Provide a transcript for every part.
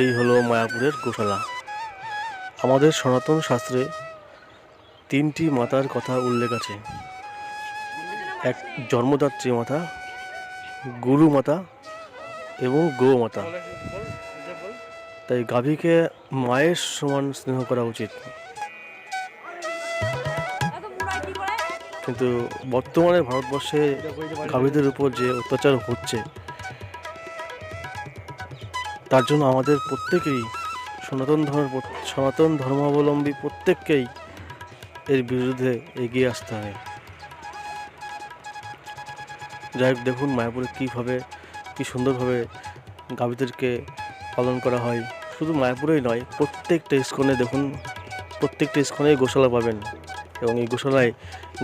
এই হলো মায়াপুরের গোশালা আমাদের সনাতন শাস্ত্রে তিনটি মাতার কথা উল্লেখ আছে। এক জন্মদাত্রী মাতা, গুরু মাতা এবং গো মাতা। তাই গাভীকে মায়ের সমান স্নেহ করা উচিত। কিন্তু বর্তমানে ভারতবর্ষে গাভীদের উপর যে অত্যাচার হচ্ছে তার জন্য আমাদের প্রত্যেকেই সনাতন ধর্ম, সনাতন ধর্মাবলম্বী প্রত্যেককেই এর বিরুদ্ধে এগিয়ে আসতে হবে যাই হোক, দেখুন মায়াপুরে কীভাবে, কী সুন্দরভাবে গাভীদেরকে পালন করা হয়। শুধু মায়াপুরেই নয়, প্রত্যেকটা ইস্কনে দেখুন, প্রত্যেকটা ইস্কনে গোশালা পাবেন এবং এই গোশালায়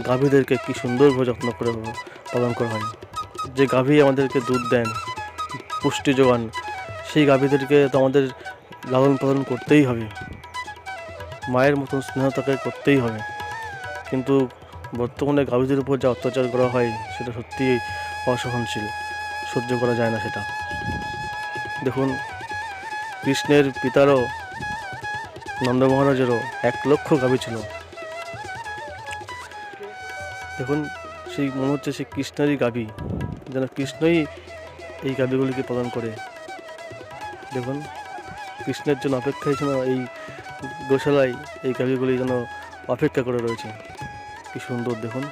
গাভীদেরকে কী সুন্দরভাবে যত্ন করে পালন করা হয়। যে গাভী আমাদেরকে দুধ দেন, পুষ্টি যোগান সেই গাভীদেরকে তো আমাদের লালন পালন করতেই হবে। মায়ের মতন স্নেহ তাকে করতেই হবে। কিন্তু বর্তমানে গাভীদের উপর যা অত্যাচার করা হয়, সেটা সত্যিই অসহনশীল। সহ্য করা যায় না সেটা। দেখুন, কৃষ্ণের পিতারও নন্দ মহারাজেরও এক লক্ষ গাভী ছিল। দেখুন, সেই মনে হচ্ছে সেই কৃষ্ণেরই গাভী। যেন কৃষ্ণই এই গাভীগুলিকে পালন করে। দেখুন, কৃষ্ণের জন্য অপেক্ষায় যেন এই গোশালায় এই কাবিগুলি যেন অপেক্ষা করে রয়েছে। কি সুন্দর দেখুন।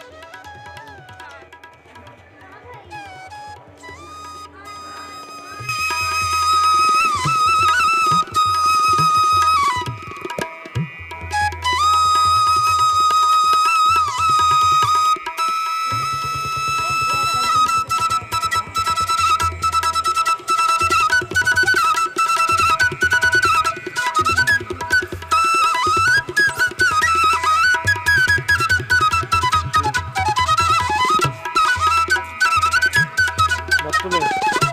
멋지네.